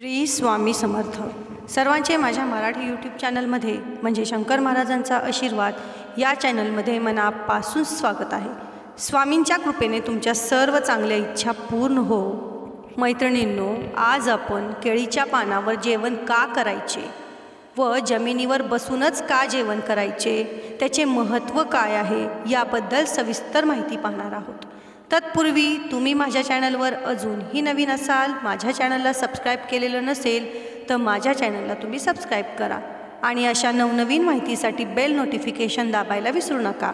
श्री स्वामी समर्थ. सर्वांचे माझ्या मराठी यूट्यूब चॅनलमध्ये म्हणजे शंकर महाराजांचा आशीर्वाद या चॅनलमध्ये मनापासून स्वागत आहे. स्वामींच्या कृपेने तुमच्या सर्व चांगल्या इच्छा पूर्ण हो. मैत्रिणींनो आज आपण केळीच्या पानावर जेवण का करायचे? व जमिनीवर बसूनच का जेवण करायचे? त्याचे महत्त्व काय आहे? याबद्दल सविस्तर माहिती पाहणार आहोत. तत्पूर्वी तुम्ही माझ्या चॅनलवर अजूनही नवीन असाल माझ्या चॅनलला सबस्क्राईब केलेलं नसेल तर माझ्या चॅनलला तुम्ही सबस्क्राईब करा. आणि अशा नवनवीन माहितीसाठी बेल नोटिफिकेशन दाबायला विसरू नका.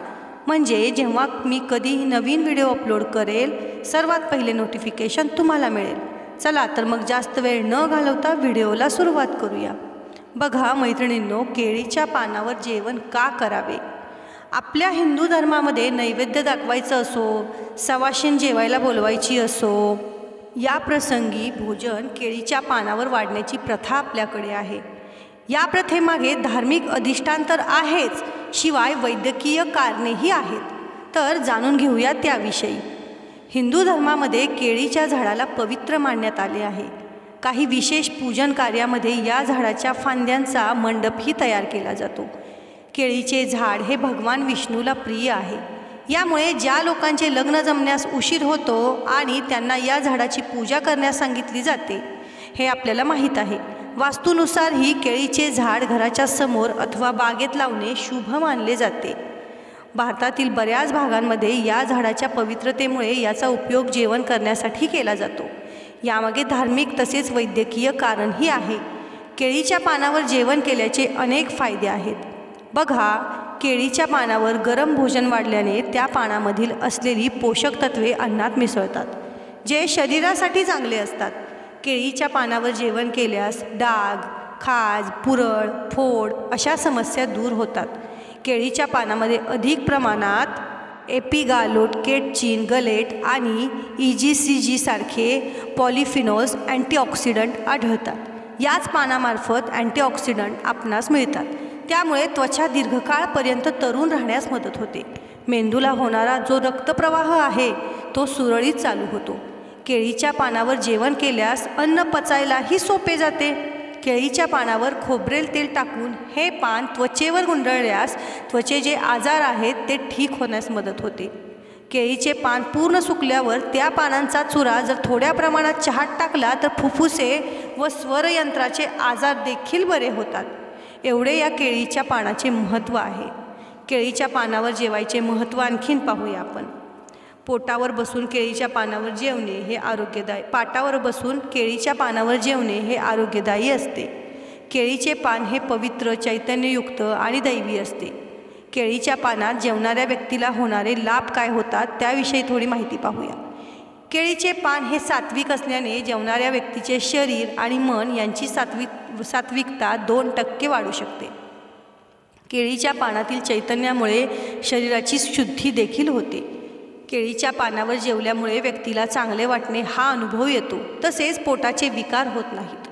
म्हणजे जेव्हा मी कधीही नवीन व्हिडिओ अपलोड करेल सर्वात पहिले नोटिफिकेशन तुम्हाला मिळेल. चला तर मग जास्त वेळ न घालवता व्हिडिओला सुरुवात करूया. बघा मैत्रिणींनो केळीच्या पानावर जेवण का करावे? आपल्या हिंदू धर्मामध्ये नैवेद्य दाखवायचं असो सवाशीन जेवायला बोलवायची असो या प्रसंगी भोजन केळीच्या पानावर वाढण्याची प्रथा आपल्याकडे आहे. या प्रथेमागे धार्मिक अधिष्ठान तर आहेच शिवाय वैद्यकीय कारणेही आहेत. तर जाणून घेऊया त्याविषयी. हिंदू धर्मामध्ये केळीच्या झाडाला पवित्र मानण्यात आले आहे. काही विशेष पूजन कार्यामध्ये या झाडाच्या फांद्यांचा मंडपही तयार केला जातो. केळीचे झाड हे भगवान विष्णूला प्रिय आहे. यामुळे ज्या लोकांचे लग्न जमण्यास उशीर होतो आणि त्यांना या झाडाची पूजा करण्यास सांगितली जाते हे आपल्याला माहीत आहे. वास्तूनुसार ही केळीचे झाड घराच्या समोर अथवा बागेत लावणे शुभ मानले जाते. भारतातील बऱ्याच भागांमध्ये या झाडाच्या पवित्रतेमुळे याचा उपयोग जेवण करण्यासाठी केला जातो. यामागे धार्मिक तसेच वैद्यकीय कारणही आहे. केळीच्या पानावर जेवण केल्याचे अनेक फायदे आहेत. बघा केळीच्या पानावर गरम भोजन वाढल्याने त्या पानामधील असलेली पोषक तत्वे अन्नात मिसळतात जे शरीरासाठी चांगले असतात. केळीच्या पानावर जेवण केल्यास डाग खाज पुरळ फोड अशा समस्या दूर होतात. केळीच्या पानामध्ये अधिक प्रमाणात एपिगालोट केटचिन गलेट आणि ई जी सी जी सारखे अँटीऑक्सिडंट आढळतात. याच पानामार्फत अँटीऑक्सिडंट आपणास मिळतात. त्यामुळे त्वचा दीर्घकाळपर्यंत तरुण राहण्यास मदत होते. मेंदूला होणारा जो रक्तप्रवाह आहे तो सुरळीत चालू होतो. केळीच्या पानावर जेवण केल्यास अन्न पचायलाही सोपे जाते. केळीच्या पानावर खोबरेल तेल टाकून हे पान त्वचेवर गुंडळल्यास त्वचे जे आजार आहेत ते ठीक होण्यास मदत होते. केळीचे पान पूर्ण सुकल्यावर त्या पानांचा चुरा जर थोड्या प्रमाणात चहात टाकला तर फुफ्फुसे व स्वरयंत्राचे आजार देखील बरे होतात. एवढे या केळीच्या पानाचे महत्त्व आहे. केळीच्या पानावर जेवायचे महत्त्व आणखीन पाहूया आपण. पोटावर बसून केळीच्या पानावर जेवणे हे आरोग्यदायी पाटावर बसून केळीच्या पानावर जेवणे हे आरोग्यदायी असते. केळीचे पान हे पवित्र चैतन्ययुक्त आणि दैवी असते. केळीच्या पानात जेवणाऱ्या व्यक्तीला होणारे लाभ काय होतात त्याविषयी थोडी माहिती पाहूया. केळीचे पान हे सात्विक असल्याने जेवणाऱ्या व्यक्तीचे शरीर आणि मन यांची सात्विक सात्विकता दोन टक्के वाढू शकते. केळीच्या पानातील चैतन्यामुळे शरीराची शुद्धी देखील होते. केळीच्या पानावर जेवल्यामुळे व्यक्तीला चांगले वाटणे हा अनुभव येतो. तसेच पोटाचे विकार होत नाहीत.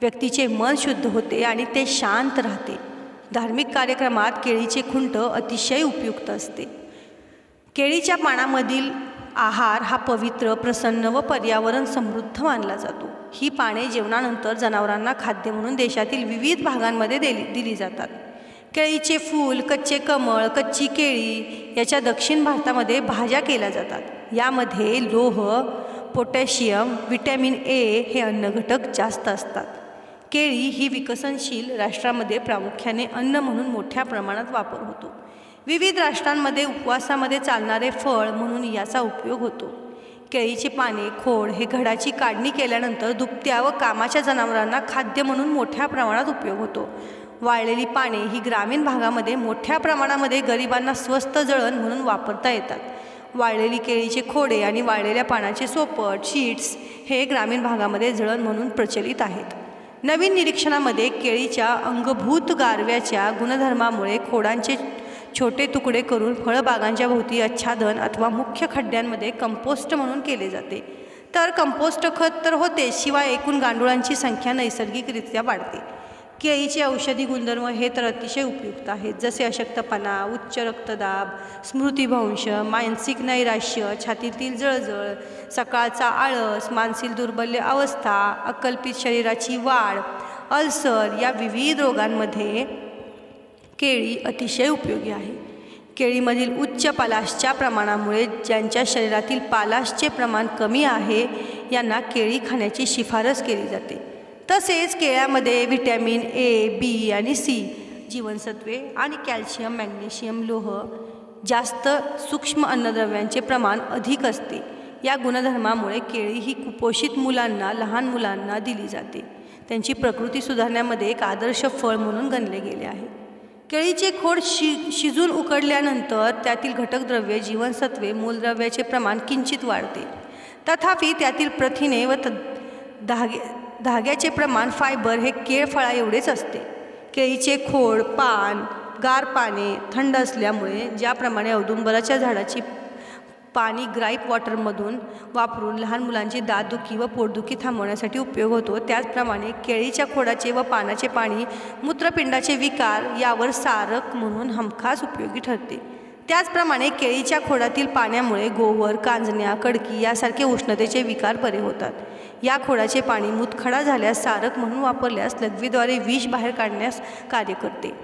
व्यक्तीचे मन शुद्ध होते आणि ते शांत राहते. धार्मिक कार्यक्रमात केळीचे खुंट अतिशय उपयुक्त असते. केळीच्या पानामधील आहार हा पवित्र प्रसन्न व पर्यावरण समृद्ध मानला जातो. ही पाने जेवणानंतर जनावरांना खाद्य म्हणून देशातील विविध भागांमध्ये दिली दिली जातात. केळीचे फूल कच्चे कमळ कच्ची केळी याच्या दक्षिण भारतामध्ये भाज्या केल्या जातात. यामध्ये लोह पोटॅशियम विटॅमिन ए हे अन्नघटक जास्त असतात. केळी ही विकसनशील राष्ट्रामध्ये प्रामुख्याने अन्न म्हणून मोठ्या प्रमाणात वापर होतो. विविध राष्ट्रांमध्ये उपवासामध्ये चालणारे फळ म्हणून याचा उपयोग होतो. केळीची पाने खोड हे घडाची काढणी केल्यानंतर दुभत्या व कामाच्या जनावरांना खाद्य म्हणून मोठ्या प्रमाणात उपयोग होतो. वाळलेली पाने ही ग्रामीण भागामध्ये मोठ्या प्रमाणामध्ये गरिबांना स्वस्त जळण म्हणून वापरता येतात. वाळलेली केळीचे खोडे आणि वाळलेल्या पानाचे सोपट शीट्स हे ग्रामीण भागामध्ये जळण म्हणून प्रचलित आहेत. नवीन निरीक्षणामध्ये केळीच्या अंगभूत गारव्याच्या गुणधर्मामुळे खोडांचे छोटे तुकडे करून फळबागांच्या भोवती आच्छादन अथवा मुख्य खड्ड्यांमध्ये कंपोस्ट म्हणून केले जाते. तर कंपोस्ट खत तर होते शिवाय एकूण गांडुळांची संख्या नैसर्गिकरित्या वाढते. केळीचे औषधी गुणधर्म हे तर अतिशय उपयुक्त आहेत जसे अशक्तपणा उच्च रक्तदाब स्मृतिभ्रंश मानसिक नैराश्य छातीतील जळजळ सकाळचा आळस मानसिक दुर्बल्य अवस्था अकल्पित शरीराची वाढ अल्सर या विविध रोगांमध्ये केळी अतिशय उपयोगी आहे. केळीमधील उच्च पालाशच्या प्रमाणामुळे ज्यांच्या शरीरातील पालाशचे प्रमाण कमी आहे यांना केळी खाण्याची शिफारस केली जाते. तसेच केळ्यामध्ये व्हिटॅमिन ए बी आणि सी जीवनसत्वे आणि कॅल्शियम मॅग्नेशियम लोह जास्त सूक्ष्म अन्नद्रव्यांचे प्रमाण अधिक असते. या गुणधर्मामुळे केळी ही कुपोषित मुलांना लहान मुलांना दिली जाते. त्यांची प्रकृती सुधारण्यामध्ये एक आदर्श फळ म्हणून गणले गेले आहे. केळीचे खोड शि शिजून उकडल्यानंतर त्यातील घटकद्रव्ये जीवनसत्वे मूलद्रव्याचे प्रमाण किंचित वाढते. तथापि त्यातील प्रथिने व त धागे धाग्याचे प्रमाण फायबर हे केळफळा एवढेच असते. केळीचे खोड पान गार पाने थंड असल्यामुळे ज्याप्रमाणे औदुंबराच्या झाडाची पाणी ग्राईप वॉटरमधून वापरून लहान मुलांची दातदुखी व पोटदुखी थांबवण्यासाठी उपयोग होतो. त्याचप्रमाणे केळीच्या खोडाचे व पानाचे पाणी मूत्रपिंडाचे विकार यावर सारक म्हणून हमखास उपयोगी ठरते. त्याचप्रमाणे केळीच्या खोडातील पाण्यामुळे गोवर कांजण्या कडकी यासारखे उष्णतेचे विकार बरे होतात. या खोडाचे पाणी मुतखडा झाल्यास सारक म्हणून वापरल्यास लघवीद्वारे विष बाहेर काढण्यास कार्य करते.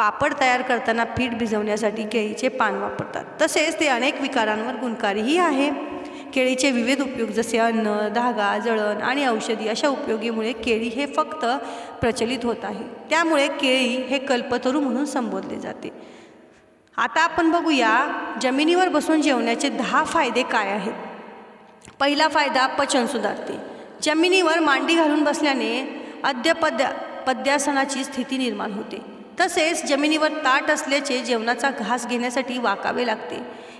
पापड तयार करताना पीठ भिजवण्यासाठी केळीचे पान वापरतात. तसेच ते अनेक विकारांवर गुणकारीही आहे. केळीचे विविध उपयोग जसे अन्न धागा जळण आणि औषधी अशा उपयोगीमुळे केळी हे फक्त प्रचलित होत आहे. त्यामुळे केळी हे कल्पतरू म्हणून संबोधले जाते. आता आपण बघूया जमिनीवर बसून जेवण्याचे दहा फायदे काय आहेत. पहिला फायदा पचन सुधारते. जमिनीवर मांडी घालून बसल्याने अद्यपद्या पद्यासनाची स्थिती निर्माण होते. तसेच जमिनीवर ताट असल्याचे जेवणाचा घास घेण्यासाठी वाकावे लागते.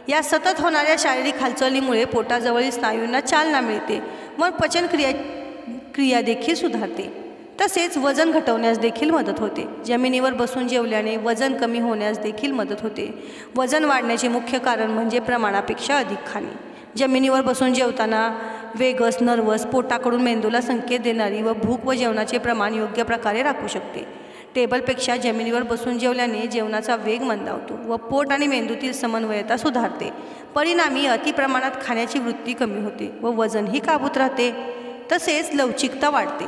या सतत होणाऱ्या शारीरिक हालचालीमुळे पोटाजवळील स्नायूंना चालना मिळते व पचनक्रिया क्रिया देखील सुधारते. तसेच वजन घटवण्यास देखील मदत होते. जमिनीवर बसून जेवल्याने वजन कमी होण्यास देखील मदत होते. वजन वाढण्याचे मुख्य कारण म्हणजे प्रमाणापेक्षा अधिक खाणे. जमिनीवर बसून जेवताना वेगस नर्वस पोटाकडून मेंदूला संकेत देणारी व भूक व जेवणाचे प्रमाण योग्य प्रकारे राखू शकते. टेबलपेक्षा जमिनीवर बसून जेवल्याने जेवणाचा वेग मंदावतो व पोट आणि मेंदूतील समन्वयता सुधारते. परिणामी अतिप्रमाणात खाण्याची वृत्ती कमी होते व वजनही काबूत राहते. तसेच लवचिकता वाढते.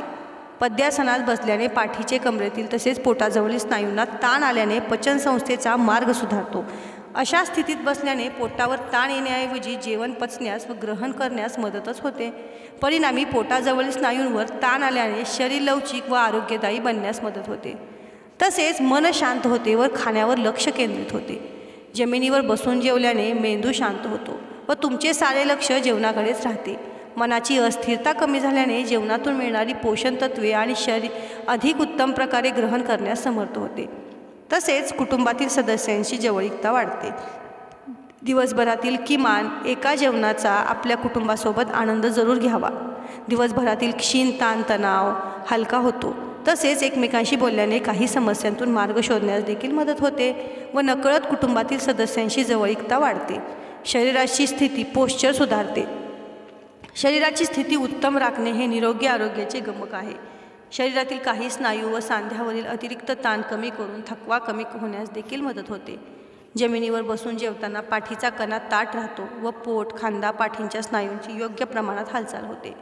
पद्यासनात बसल्याने पाठीचे कमरेतील तसेच पोटाजवळील स्नायूंना ताण आल्याने पचनसंस्थेचा मार्ग सुधारतो. अशा स्थितीत बसल्याने पोटावर ताण येण्याऐवजी जेवण पचण्यास व ग्रहण करण्यास मदतच होते. परिणामी पोटाजवळील स्नायूंवर ताण आल्याने शरीर लवचिक व आरोग्यदायी बनण्यास मदत होते. तसेच मन शांत होते व खाण्यावर लक्ष केंद्रित होते. जमिनीवर बसून जेवल्याने मेंदू शांत होतो व तुमचे सारे लक्ष जेवणाकडेच राहते. मनाची अस्थिरता कमी झाल्याने जेवणातून मिळणारी पोषण तत्वे आणि शरीर अधिक उत्तम प्रकारे ग्रहण करण्यास समर्थ होते. तसेच कुटुंबातील सदस्यांशी जवळीकता वाढते. दिवसभरातील किमान एका जेवणाचा आपल्या कुटुंबासोबत आनंद जरूर घ्यावा. दिवसभरातील क्षीण ताण तणाव हलका होतो. तसेच एकमेकांशी बोलल्याने काही समस्यांतून मार्ग शोधण्यास देखील मदत होते व नकळत कुटुंबातील सदस्यांशी जवळीकता वाढते. शरीराची स्थिती पोश्चर सुधारते. शरीराची स्थिती उत्तम राखणे हे निरोगी आरोग्याचे गमक आहे. शरीरातील काही स्नायू व सांध्यावरील अतिरिक्त ताण कमी करून थकवा कमी होण्यास देखील मदत होते. जमिनीवर बसून जेवताना पाठीचा कणा ताट राहतो व पोट खांदा पाठींच्या स्नायूंची योग्य प्रमाणात हालचाल होते.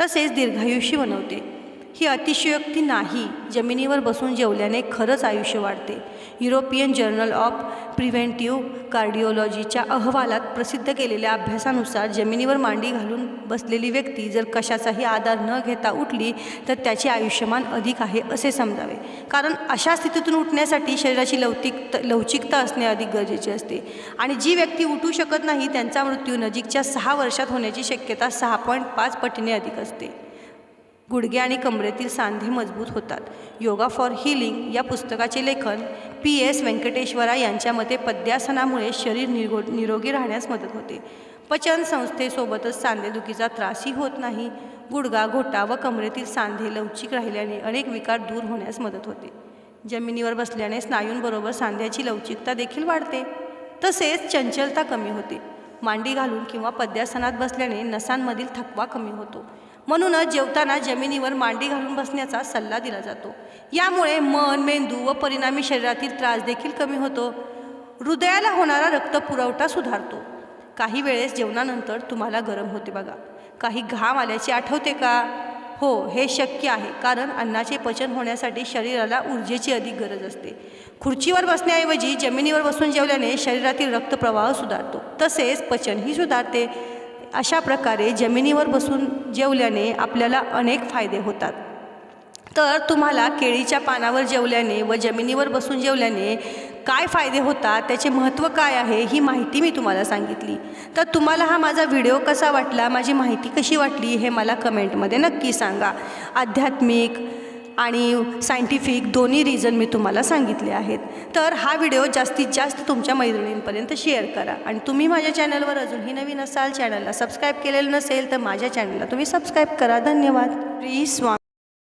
तसेच दीर्घायुषी बनवते. ही अतिशयोक्ती नाही. जमिनीवर बसून जेवल्याने खरंच आयुष्य वाढते. युरोपियन जर्नल ऑफ प्रिव्हेंटिव्ह कार्डिओलॉजीच्या अहवालात प्रसिद्ध केलेल्या अभ्यासानुसार जमिनीवर मांडी घालून बसलेली व्यक्ती जर कशाचाही आधार न घेता उठली तर त्याचे आयुष्यमान अधिक आहे असे समजावे. कारण अशा स्थितीतून उठण्यासाठी शरीराची लवचिक लवचिकता असणे अधिक गरजेचे असते. आणि जी व्यक्ती उठू शकत नाही त्यांचा मृत्यू नजीकच्या सहा वर्षात होण्याची शक्यता सहा पॉईंट पाच पटीने अधिक असते. गुडघे आणि कमरेतील सांधे मजबूत होतात. योगा फॉर हिलिंग या पुस्तकाचे लेखन पी. एस. व्यंकटेश्वरा यांच्या मते पद्यासनामुळे शरीर निरो निरोगी राहण्यास मदत होते. पचन संस्थेसोबतच सांधेदुखीचा त्रासही होत नाही. गुडगा घोटा व कमरेतील सांधे लवचिक राहिल्याने अनेक विकार दूर होण्यास मदत होते. जमिनीवर बसल्याने स्नायूंबरोबर सांध्याची लवचिकता देखील वाढते. तसेच चंचलता कमी होते. मांडी घालून किंवा पद्यासनात बसल्याने नसांमधील थकवा कमी होतो. म्हणूनच जेवताना जमिनीवर मांडी घालून बसण्याचा सल्ला दिला जातो. यामुळे मन मेंदू व परिणामी शरीरातील त्रास देखील कमी होतो. हृदयाला होणारा रक्तपुरवठा सुधारतो. काही वेळेस जेवणानंतर तुम्हाला गरम होते बघा. काही घाम आल्याचे आठवते का? हो हे शक्य आहे. कारण अन्नाचे पचन होण्यासाठी शरीराला ऊर्जेची अधिक गरज असते. खुर्चीवर बसण्याऐवजी जमिनीवर बसून जेवल्याने शरीरातील रक्तप्रवाह सुधारतो. तसेच पचनही सुधारते. अशा प्रकारे जमिनीवर बसून जेवल्याने आपल्याला अनेक फायदे होतात. तर तुम्हाला केळीच्या पानावर जेवल्याने व जमिनीवर बसून जेवल्याने काय फायदे होतात त्याचे महत्त्व काय आहे ही माहिती मी तुम्हाला सांगितली. तर तुम्हाला हा माझा व्हिडिओ कसा वाटला माझी माहिती कशी वाटली हे मला कमेंटमध्ये नक्की सांगा. आध्यात्मिक आणि सायंटिफिक दोन्ही रिझन मी तुम्हाला सांगितले आहेत. तर हा व्हिडिओ जास्तीत जास्त तुमच्या मैत्रिणींपर्यंत शेअर करा. आणि तुम्ही माझ्या चॅनलवर अजूनही नवीन असाल चॅनलला सबस्क्राईब केलेलं नसेल तर माझ्या चॅनलला तुम्ही सबस्क्राईब करा. धन्यवाद. प्री स्वामी